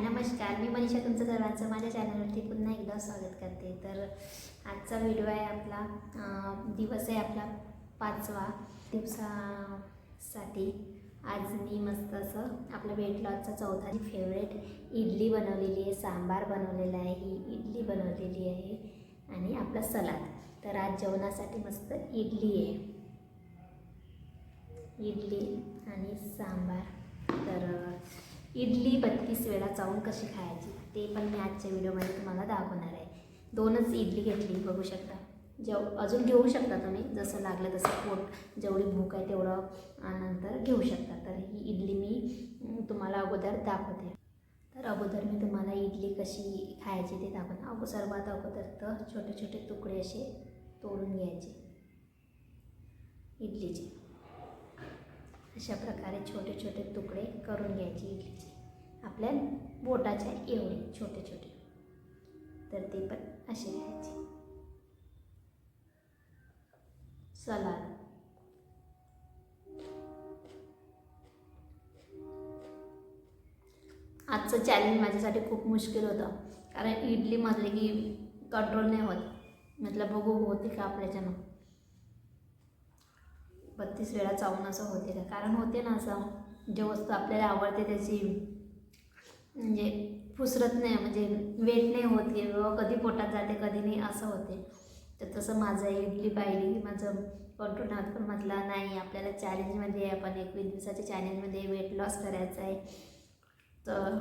नमस्कार. मी मनीषा तुमचं सर्वांचं माझ्या चॅनलवरती पुन्हा एकदा स्वागत करते. तर आजचा व्हिडिओ आहे आपला दिवस आहे आपला पाचवा दिवसासाठी. आज मी मस्त असं आपलं वेट लॉसचा चौथा फेवरेट इडली बनवलेली आहे सांबार बनवलेला आहे ही इडली बनवलेली आहे आणि आपला सलाद. तर आज जेवणासाठी मस्त इडली आहे. इडली आणि सांबार. तर इडली बत्तीस वेळा चावून कशी खायची ते पण मी आजच्या व्हिडिओमध्ये तुम्हाला दाखवणार आहे. दोनच इडली घेतली बघू शकता. जेव अजून घेऊ शकता तुम्ही जसं लागलं तसं पोट जेवढी भूक आहे तेवढं नंतर घेऊ शकता. तर ही इडली मी तुम्हाला अगोदर दाखवते. तर अगोदर मी तुम्हाला इडली कशी खायची ते दाखवते. अगो सर्वात अगोदर तर छोटे छोटे तुकडे असे तोडून घ्यायचे. इडलीचे. अशा प्रकारे छोटे छोटे तुकडे करून घ्यायचे इडलीचे. आपल्या बोटाच्या एवढे छोटे छोटे. तर ते पण असे घ्यायचे. सलाड. आजचं चॅलेंज माझ्यासाठी खूप मुश्किल होतं. कारण इडली म्हटले की कंट्रोल नाही होत. म्हटलं बघू होते का आपल्याच्यानं. बत्तीस वेळा चावून असं होते का? कारण होते ना असं. जे वस्तू आपल्याला आवडते त्याची. म्हणजे फुसरत नाही म्हणजे वेट नाही होत किंवा कधी पोटात जाते कधी नाही असं होते. तर तसं माझं इडली पाहिली की माझं कंट्रोल हात पण म्हटलं नाही आपल्याला चॅलेंजमध्ये आपण एकवीस दिवसाच्या चॅलेंजमध्ये वेट लॉस करायचं आहे. तर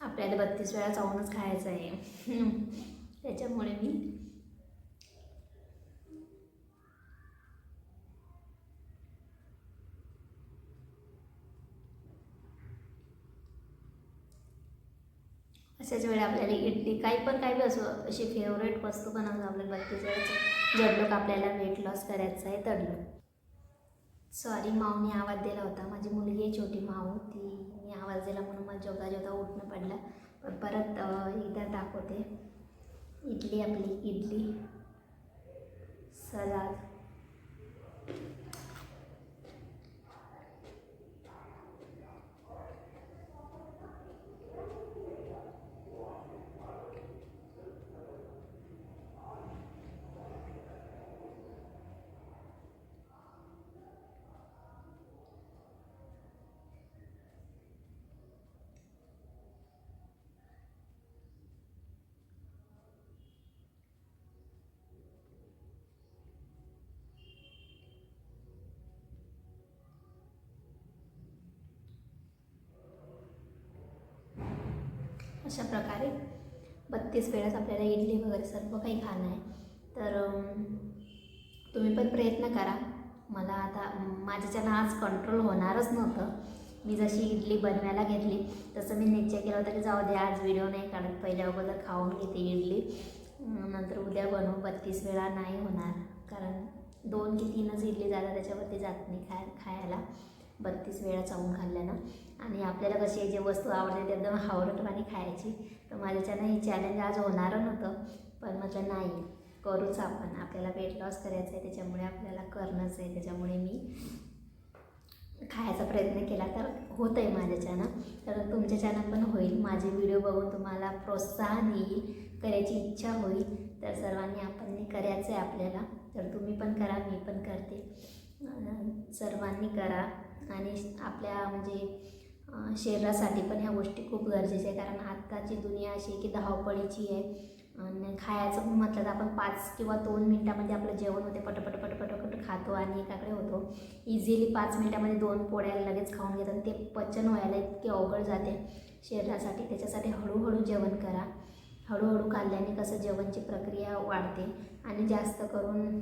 आपल्याला बत्तीस वेळा चावूनच खायचं आहे. त्याच्यामुळे मी अशाच वेळी आपल्याला इडली काही पण काही बी असो अशी फेवरेट वस्तू बनवून आपल्याला बत्तीस वेळाचं जडलो आपल्याला वेट लॉस करायचं आहे तडलो सॉरी माऊने आवाज दिला होता. माझी मुलगी आहे छोटी माऊ. ती मी आवाज दिला म्हणून मला जेवता जेवता उठणं पडलं. पण परत एकदा दाखवते. इडली आपली इडली. सलाद. अशा प्रकारे बत्तीस वेळाच आपल्याला इडली वगैरे सर्व काही खाणं आहे. तर तुम्ही पण प्रयत्न करा. मला आता माझ्याच्यानं आज कंट्रोल होणारच नव्हतं मी जशी इडली बनवायला घेतली तसं मी निश्चय केला होता की जाऊ दे आज व्हिडिओ नाही काढत. पहिल्या अगोदर खाऊन घेते इडली. नंतर उद्या बनवू. बत्तीस वेळा नाही होणार. कारण दोन की तीनच इडली जातात त्याच्यावरती जात नाही खाय खायला. बत्तीस वेळा चावून खाल्ल्यानं आणि आपल्याला कशी जे वस्तू आवडते ते एकदम पाणी खायची. तर माझ्याच्यानं हे चॅलेंज आज होणार नव्हतं. पण म्हटलं नाही करूच आपण. आपल्याला वेट लॉस करायचं आहे त्याच्यामुळे आपल्याला करणंच आहे. त्याच्यामुळे मी खायचा प्रयत्न केला. तर होत आहे माझ्याच्यानं तर तुमच्याच्यानं पण होईल. माझे व्हिडिओ बघून तुम्हाला प्रोत्साहन येईल करायची इच्छा होईल. तर सर्वांनी आपण करायचं आहे आपल्याला. तर तुम्ही पण करा मी पण करते. सर्वांनी करा. आणि आपल्या म्हणजे शरीरासाठी पण ह्या गोष्टी खूप गरजेच्या आहे कारण आत्ताची दुनिया अशी आहे की धावपळीची आहे. आणि खायचं पण म्हटलं तर आपण पाच किंवा दोन मिनटामध्ये आपलं जेवण होते पटपट पटपट पटपट खातो आणि एकाकडे होतो. इझिली पाच मिनटामध्ये दोन पोळ्या लगेच खाऊन घेतात आणि ते पचन व्हायला इतके अवघड जाते. शरीरासाठी त्याच्यासाठी हळूहळू जेवण करा. हळूहळू खाल्ल्याने कसं जेवणची प्रक्रिया वाढते. आणि जास्त करून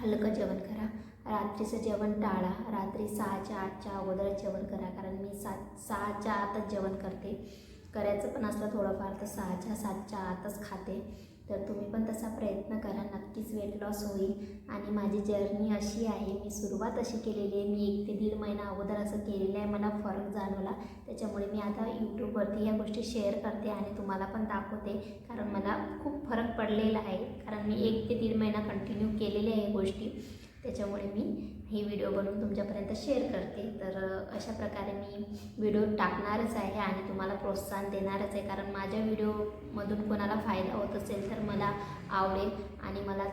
हलकं जेवण करा. रात्रीचं जेवण टाळा. रात्री सहाच्या आठच्या अगोदर जेवण करा. कारण मी सात सहाच्या आतच जेवण करते. करायचं पण असलं थोडंफार तर सहाच्या सातच्या आतच खाते. तर तुम्ही पण तसा प्रयत्न करा. नक्कीच वेट लॉस होईल. आणि माझी जर्नी अशी आहे. मी सुरुवात अशी केलेली आहे. मी एक ते दीड महिना अगोदर असं केलेलं आहे मला फरक जाणवला. त्याच्यामुळे मी आता यूट्यूबवरती ह्या गोष्टी शेअर करते आणि तुम्हाला पण दाखवते. कारण मला खूप फरक पडलेला आहे. कारण मी एक ते दीड महिना कंटिन्यू केलेले आहे गोष्टी. त्याच्यामुळे मी ही व्हिडिओ बनवून तुमच्यापर्यंत शेअर करते. तर अशा प्रकारे मी व्हिडिओ टाकणारच आहे आणि तुम्हाला प्रोत्साहन देणारच आहे. कारण माझ्या व्हिडिओमधून कोणाला फायदा होत असेल तर मला आवडेल. आणि मला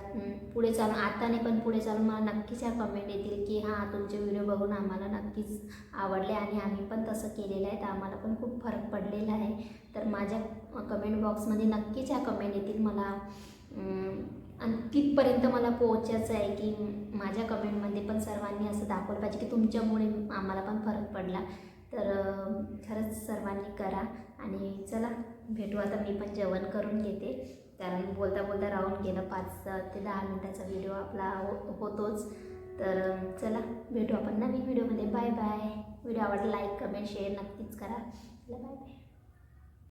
पुढे चालून आता नाही पण पुढे चालून मला नक्कीच ह्या कमेंट येतील की हां तुमचे व्हिडिओ बघून आम्हाला नक्कीच आवडले आणि आम्ही पण तसं केलेलं आहे. तर आम्हाला पण खूप फरक पडलेला आहे. तर माझ्या कमेंट बॉक्समध्ये नक्कीच ह्या कमेंट येतील. मला आणि तिथपर्यंत मला पोहोचायचं आहे की माझ्या कमेंटमध्ये पण सर्वांनी असं दाखवलं पाहिजे की तुमच्यामुळे आम्हाला पण फरक पडला. तर खरंच सर्वांनी करा आणि चला भेटू आता मी पण जेवण करून घेते. कारण बोलता बोलता राहून गेलं पाच ते दहा मिनटाचा व्हिडिओ आपला हो होतोच. तर चला भेटू आपण नवीन व्हिडिओमध्ये बाय बाय व्हिडिओ आवडला लाईक कमेंट शेअर नक्कीच करा. चला बाय बाय